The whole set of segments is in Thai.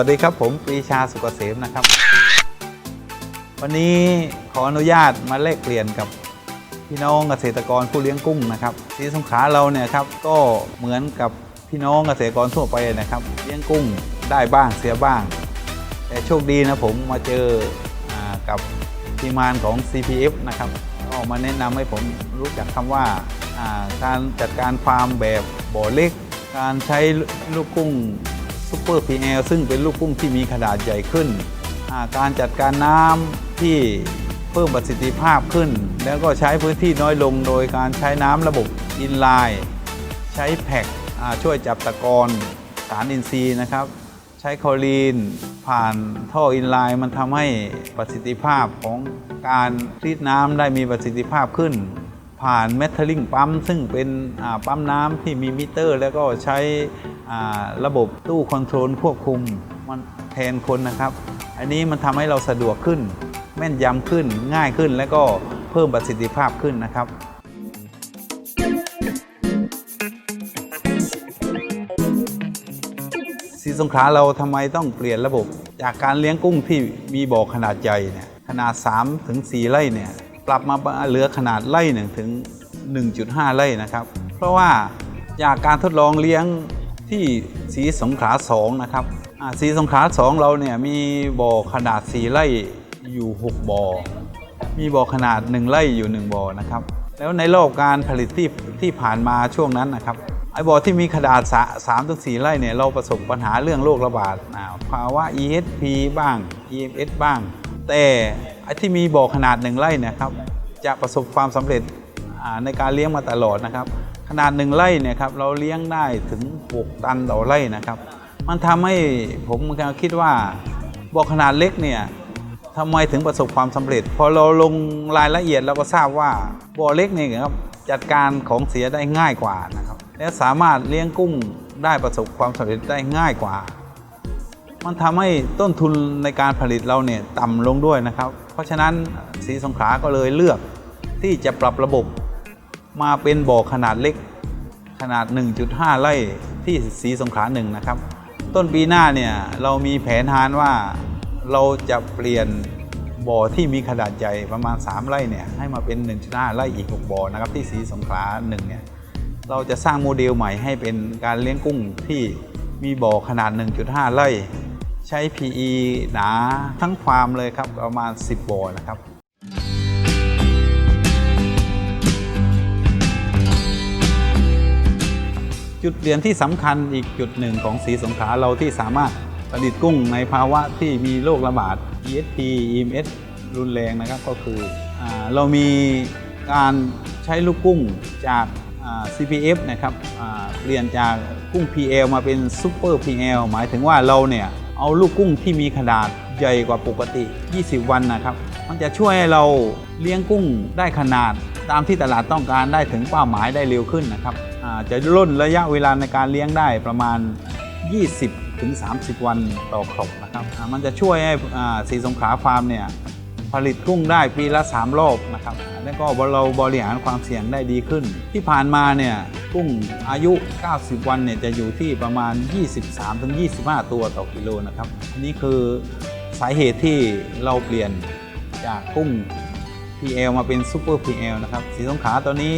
วัสดีครับผมปรีชาสุกเกษมนะครับ วันนี้ขออนุญาตมาแลกเปลี่ยนกับพี่น้องเกษตรกรผู้เลี้ยงกุ้งนะครับสีสงขาเราเนี่ยครับก็เหมือนกับพี่น้องเกษตรกรทั่วไปนะครับ เลี้ยงกุ้งได้บ้างเสียบ้าง แต่โชคดีนะผมมาเจออากับทีมงานของ CPF นะครับก็มาแนะนำให้ผมรู้จักคำว่าการจัดการฟาร์มแบบบ่อเล็ก การใช้ลูกกุ้ง ซูเปอร์ PL ซึ่งเป็นลูกกุ้งที่มีขนาดใหญ่ขึ้นาการจัดการน้ำที่เพิ่มประสิทธิภาพขึ้น แล้วก็ใช้พื้นที่น้อยลงโดยการใช้น้ำระบบอินไลน์ใช้แพ็กช่วยจับตะกอนสารอินทรีย์นะครับ ใช้คอรีน ผ่านท่ออินไลน์มันทำให้ประสิทธิภาพของการรีดน้ำได้มีประสิทธิภาพขึ้น ผ่านเมทัลลิงปั๊มซึ่งเป็นปั๊มน้ำที่มีมิเตอร์ แล้วก็ใช้ ระบบตู้คอนโทรลควบคุมมันแทนคนนะครับ อันนี้มันทำให้เราสะดวกขึ้น แม่นยำขึ้นง่ายขึ้นและก็เพิ่มประสิทธิภาพขึ้นนะครับสีสงขลาเราทำไมต้องเปลี่ยนระบบ จากการเลี้ยงกุ้งที่มีบ่อขนาดใหญ่เนี่ยขนาด 3 ถึง 4 ไร่เนี่ยปรับมาเหลือขนาดไร่หนึ่งถึง 1.5 ไร่นะครับ เพราะว่าจากการทดลองเลี้ยง ที่สีสงขลา2นะครับสีสงขลา2เราเนี่ยมีบ่อขนาด4ไร่อยู่ 6บ่อมีบ่อขนาด 1ไร่อยู่ 1บ่อนะครับแล้วในรอบการผลิตที่ที่ผ่านมาช่วงนั้นนะครับไอ้บ่อที่มีขนาด3 3ถึง4ไร่เนี่ยเราประสบปัญหาเรื่องโรคระบาดภาวะ ESP บ้าง EMS บ้าง แต่ไอ้ที่มีบ่อขนาด 1ไร่เนี่ยครับจะประสบความสำเร็จในการเลี้ยงมาตลอดนะครับ ขนาด1ไร่เนี่ยครับเราเลี้ยงได้ถึง 6 ตันต่อไร่นะครับ มันทำให้ผมคิดว่าบ่อขนาดเล็กเนี่ยทำไมถึงประสบความสำเร็จ พอเราลงรายละเอียดเราก็ทราบว่าบ่อเล็กนี่ครับจัดการของเสียได้ง่ายกว่านะครับ และสามารถเลี้ยงกุ้งได้ประสบความสำเร็จได้ง่ายกว่า มันทำให้ต้นทุนในการผลิตเราเนี่ยต่ำลงด้วยนะครับ เพราะฉะนั้นสีสงขาก็เลยเลือกที่จะปรับระบบ มาเป็นบ่อขนาดเล็กขนาด 1.5 ไร่ที่สีสงขลาหนึ่งนะครับ ต้นปีหน้าเนี่ยเรามีแผนทานว่าเราจะเปลี่ยนบ่อที่มีขนาดใหญ่ประมาณ 3 ไร่เนี่ยให้มาเป็น 1.5 ไร่อีก 6 บ่อนะครับที่สีสงขลาหนึ่งเนี่ยเราจะสร้างโมเดลใหม่ให้เป็นการเลี้ยงกุ้งที่มีบ่อขนาด 1.5 ไร่ ใช้ PE หนาทั้งฟาร์มเลยครับประมาณ 10 บ่อนะครับ จุดเปลี่ยนที่สำคัญอีกจุดหนึ่งของสีสงขาเราที่สามารถผลิตกุ้งในภาวะที่มีโรคระบาด ESP EMS รุนแรงนะครับก็คืออเรามีการใช้ลูกกุ้งจาก CPF นะครับเปลี่ยนจากกุ้ง PL มาเป็น Super PL หมายถึงว่าเราเนี่ยเอาลูกกุ้งที่มีขนาดใหญ่กว่าปกติ 20 วันนะครับ มันจะช่วยให้เราเลี้ยงกุ้งได้ขนาดตามที่ตลาดต้องการได้ถึงเป้าหมายได้เร็วขึ้นนะครับ จะล่นระยะเวลาในการเลี้ยงได้ประมาณ 20ถึง30 วันต่อครบนะครับมันจะช่วยให้สีสงขาฟาร์มเนี่ยผลิตกุ้งได้ปีละ 3 รอบนะครับ แล้วก็เราบริหารความเสี่ยงได้ดีขึ้น ที่ผ่านมาเนี่ยกุ้งอายุ 90 วันเนี่ยจะอยู่ที่ประมาณ 23-25 ตัวต่อกิโลนะครับนนี้คือสาเหตุที่เราเปลี่ยนจากกุ้ง PL มาเป็นซูเปอร์ PL นะครับ สีสงขาตอนนี้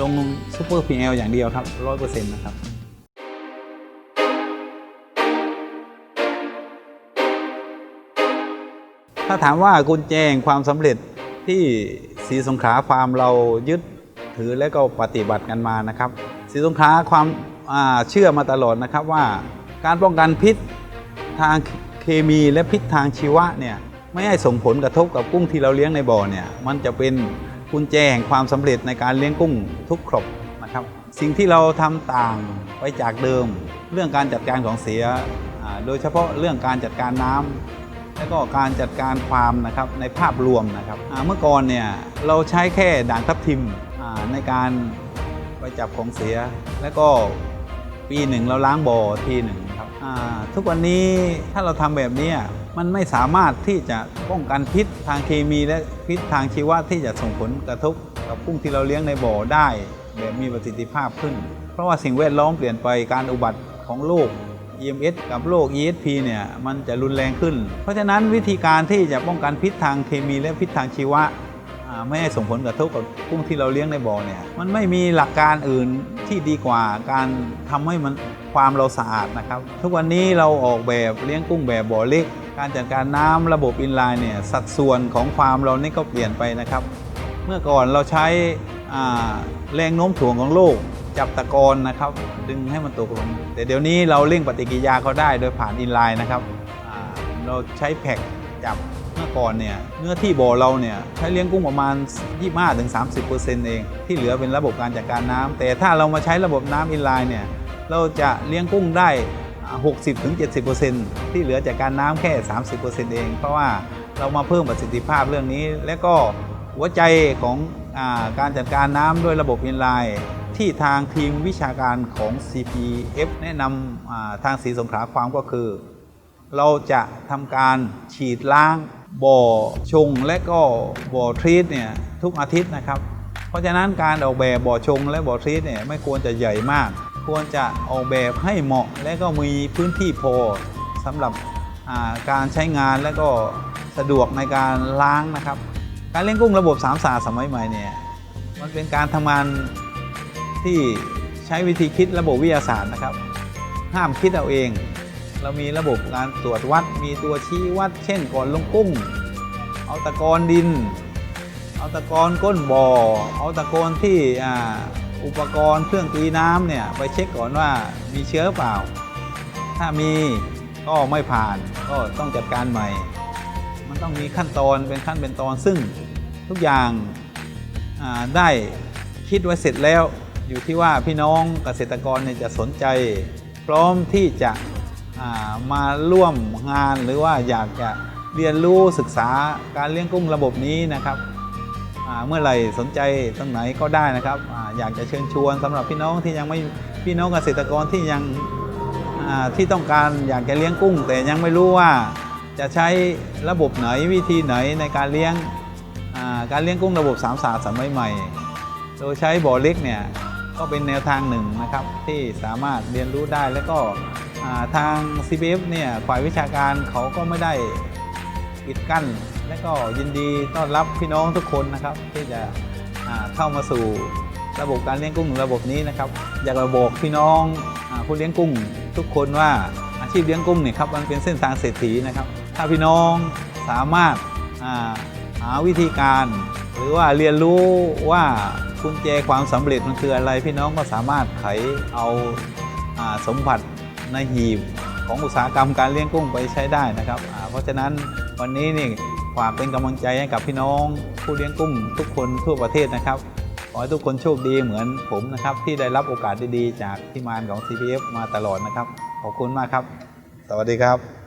ลงซูเปอร์ PL อลอย่างเดียวครับ100%นต์นะครับถ้าถามว่ากุญแจแห่งความสำเร็จที่สีสงขลาฟาร์มเรายึดถือและก็ปฏิบัติกันมานะครับสีสงขลาความเชื่อมาตลอดนะครับว่าการป้องกันพิษทางเคมีและพิษทางชีวะเนี่ยไม่ให้ส่งผลกระทบกับกุ้งที่เราเลี้ยงในบ่อเนี่ยมันจะเป็น กุญแจแห่งความสำเร็จในการเลี้ยงกุ้งทุกครบนะครับสิ่งที่เราทำต่างไปจากเดิม เรื่องการจัดการของเสีย โดยเฉพาะเรื่องการจัดการน้ำแล้วก็การจัดการฟามนะครับในภาพรวมนะครับเมื่อก่อนเนี่ยเราใช้แค่ด่างทับทิมในการไปจับของเสีย แล้วก็ปีหนึ่งเราล้างบ่อทีหนึ่ง ทุกวันนี้ถ้าเราทำแบบนี้มันไม่สามารถที่จะป้องกันพิษทางเคมีและพิษทางชีวะที่จะส่งผลกระทบกับกุ้งที่เราเลี้ยงในบ่อได้แบบมีประสิทธิภาพขึ้น เพราะว่าสิ่งแวดล้อมเปลี่ยนไปการอุบัติของโลก EMS กับโรค ESP เนี่ยมันจะรุนแรงขึ้น เพราะฉะนั้นวิธีการที่จะป้องกันพิษทางเคมีและพิษทางชีวะไม่ให้ส่งผลกระทบกับกุ้งที่เราเลี้ยงในบ่อเนี่ยมันไม่มีหลักการอื่นที่ดีกว่าการทำให้มัน ความเราสะอาดนะครับ ทุกวันนี้เราออกแบบเลี้ยงกุ้งแบบบ่อเล็ก การจัดการน้ำระบบอินไลน์เนี่ยสัดส่วนของฟามเรานี่ก็เปลี่ยนไปนะครับ เมื่อก่อนเราใช้แรงโน้มถ่วงของโลกจับตะกอนนะครับ ดึงให้มันตกลง แต่เดี๋ยวนี้เราเร่งปฏิกิริยาเขาได้โดยผ่านอินไลน์นะครับเราใช้แพ็กจับเมื่อก่อนเนี่ยเนื้อที่บ่อเราเนี่ยใช้เลี้ยงกุ้งประมาณ 25-30%เอง ที่เหลือเป็นระบบการจัดการน้ำแต่ถ้าเรามาใช้ระบบน้ำอินไลน์เนี่ย เราจะเลี้ยงกุ้งได้ 60-70%ที่เหลือจากการน้ำแค่ 30%เอง เพราะว่าเรามาเพิ่มประสิทธิภาพเรื่องนี้ และก็หัวใจของอการจัดการน้ำด้วยระบบอินไลน์ที่ทางทีมวิชาการของ CPF แนะนำทางสีสงขลาความก็คือ เราจะทำการฉีดล้างบ่อชงและก็บ่อทรีตเนี่ยทุกอาทิตย์นะครับ เพราะฉะนั้นการออกแบบบ่อชงและบ่อทรีตเนี่ยไม่ควรจะใหญ่มาก ควรจะออกแบบให้เหมาะและก็มีพื้นที่พอสำหรับาการใช้งานและก็สะดวกในการล้างนะครับ การเลี้ยงกุ้งระบบสามสาสมัยใหม่เนี่ยมันเป็นการทำงานที่ใช้วิธีคิดระบบวิทยาศาสตร์นะครับ ห้ามคิดเอาเอง เรามีระบบการตรวจวัด มีตัวชี้วัด เช่นก่อนลงกุ้ง เอาตะกอนดิน เอาตะกอนก้นบ่อ เอาตะกอนที่ อุปกรณ์เครื่องตีน้ำเนี่ยไปเช็คก่อนว่ามีเชื้อเปล่า ถ้ามีก็ไม่ผ่านก็ต้องจัดการใหม่ มันต้องมีขั้นตอนเป็นขั้นเป็นตอนซึ่งทุกอย่างาได้คิดไว้เสร็จแล้วอยู่ที่ว่าพี่น้องเกษตรกรเนี่ยจะสนใจ พร้อมที่จะามาร่วมงานหรือว่าอยากจะเรียนรู้ศึกษาการเลี้ยงกุ้งระบบนี้นะครับ เมื่อไหร่สนใจตรงไหนก็ได้นะครับออยากจะเชิญชวนสำหรับพี่น้องที่ยังไม่พี่น้องเกษตรกรที่ยังที่ต้องการอยากจะเลี้ยงกุ้ง แต่ยังไม่รู้ว่าจะใช้ระบบไหนวิธีไหนในการเลี้ยงการเลี้ยงกุ้งระบบสามศาสตร์สมัยใหม่ โดยใช้บ่อเล็กเนี่ยก็เป็นแนวทางหนึ่งนะครับที่สามารถเรียนรู้ได้แล้วก็ทาง CBF เนี่ยฝ่ายวิชาการเขาก็ไม่ได้ปิดกั้น และก็ยินดีต้อนรับพี่น้องทุกคนนะครับ ที่จะเข้ามาสู่ระบบการเลี้ยงกุ้งระบบนี้นะครับ อยากจะบอกพี่น้องผู้เลี้ยงกุ้งทุกคนว่าอาชีพเลี้ยงกุ้งเนี่ยครับมันเป็นเส้นทางเศรษฐีนะครับ ถ้าพี่น้องสามารถหาวิธีการ หรือว่าเรียนรู้ว่ากุญแจความสำเร็จมันคืออะไร พี่น้องก็สามารถไขเอาอาสมบัติในหีบของอุตสาหกรรมการเลี้ยงกุ้งไปใช้ได้นะครับ เพราะฉะนั้นวันนี้นี่ ฝากเป็นกำลังใจให้กับพี่น้องผู้เลี้ยงกุ้งทุกคนทั่วประเทศนะครับ ขอให้ทุกคนโชคดีเหมือนผมนะครับ ที่ได้รับโอกาสดีๆ จากทีมงานของ CPF มาตลอดนะครับ ขอบคุณมากครับ สวัสดีครับ